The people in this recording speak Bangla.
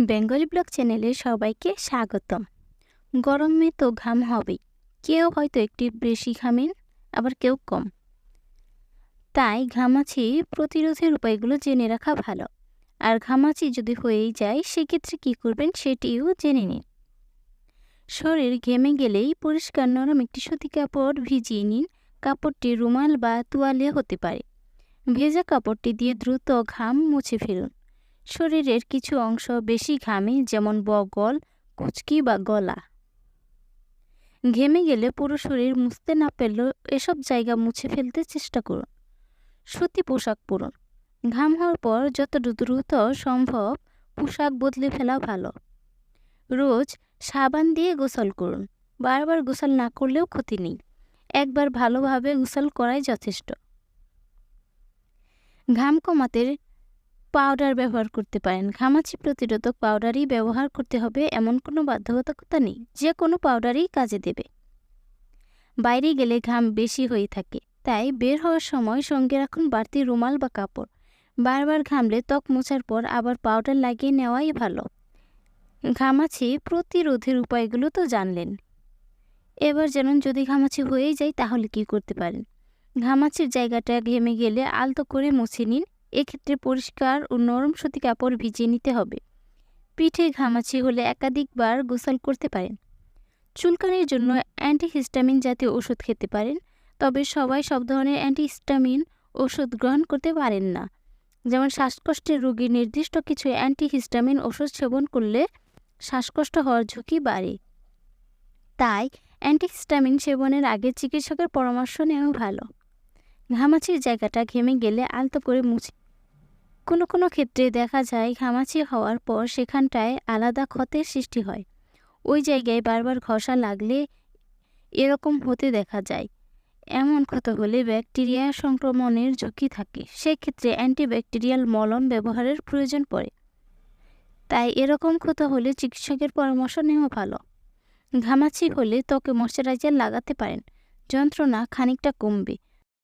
বেঙ্গলি ব্লগ চ্যানেলে সবাইকে স্বাগতম। গরমে তো ঘাম হবেই। কেউ হয়তো একটি বেশি ঘামেন, আবার কেউ কম। তাই ঘামাচি প্রতিরোধের উপায়গুলো জেনে রাখা ভালো। আর ঘামাচি যদি হয়েই যায়, সেক্ষেত্রে কী করবেন সেটিও জেনে নিন। শরীর ঘেমে গেলেই পরিষ্কার নরম একটি সুতি কাপড় ভিজিয়ে নিন। কাপড়টি রুমাল বা তোয়ালে হতে পারে। ভেজা কাপড়টি দিয়ে দ্রুত ঘাম মুছে ফেলুন। শরীরের কিছু অংশ বেশি ঘামে, যেমন বগল, কুচকি বা গলা। ঘেমে গেলে পুরো শরীর মুছতে না পারলেও এসব জায়গা মুছে ফেলতে চেষ্টা করুন। সুতি পোশাক পরুন। ঘাম হওয়ার পর যত দ্রুত সম্ভব পোশাক বদলে ফেলা ভালো। রোজ সাবান দিয়ে গোসল করুন। বারবার গোসল না করলেও ক্ষতি নেই। একবার ভালোভাবে গোসল করাই যথেষ্ট। ঘাম কমাতে পাউডার ব্যবহার করতে পারেন। ঘামাচি প্রতিরোধক পাউডারই ব্যবহার করতে হবে এমন কোনো বাধ্যবাধকতা নেই, যে কোনো পাউডারই কাজে দেবে। বাইরে গেলে ঘাম বেশি হয়ে থাকে, তাই বের হওয়ার সময় সঙ্গে রাখুন বাড়তি রুমাল বা কাপড়। বারবার ঘামলে ত্বক মোছার পর আবার পাউডার লাগিয়ে নেওয়াই ভালো। ঘামাচি প্রতিরোধের উপায়গুলো তো জানলেন। এবার যেমন যদি ঘামাচি হয়েই যায় তাহলে কি করতে পারেন? ঘামাচির জায়গাটা ঘেমে গেলে আলতো করে মুছে নিন এক্ষেত্রে পরিষ্কার ও নরম সুতি কাপড় ভিজিয়ে নিতে হবে। পিঠে ঘামাচি হলে একাধিকবার গোসল করতে পারেন। চুলকানির জন্য অ্যান্টিহিস্টামিন জাতীয় ওষুধ খেতে পারেন, তবে সবাই সব ধরনের অ্যান্টিহিস্টামিন ওষুধ গ্রহণ করতে পারেন না। যেমন শ্বাসকষ্টের রোগী নির্দিষ্ট কিছু অ্যান্টিহিস্টামিন ওষুধ সেবন করলে শ্বাসকষ্ট হওয়ার ঝুঁকি বাড়ে। তাই অ্যান্টিহিস্টামিন সেবনের আগে চিকিৎসকের পরামর্শ নেওয়া ভালো। ঘামাচির জায়গাটা ঘেমে গেলে আলতো করে মুছে কোনো কোনো ক্ষেত্রে দেখা যায় ঘামাচি হওয়ার পর সেখানটায় আলাদা ক্ষতের সৃষ্টি হয়। ওই জায়গায় বারবার ঘষা লাগলে এরকম হতে দেখা যায়। এমন ক্ষত হলে ব্যাকটেরিয়া সংক্রমণের ঝুঁকি থাকে। সেক্ষেত্রে অ্যান্টিব্যাকটেরিয়াল মলম ব্যবহারের প্রয়োজন পড়ে। তাই এরকম ক্ষত হলে চিকিৎসকের পরামর্শ নেওয়া ভালো। ঘামাচি হলে ত্বকে ময়শ্চারাইজার লাগাতে পারেন। যন্ত্রণা খানিকটা কমবে।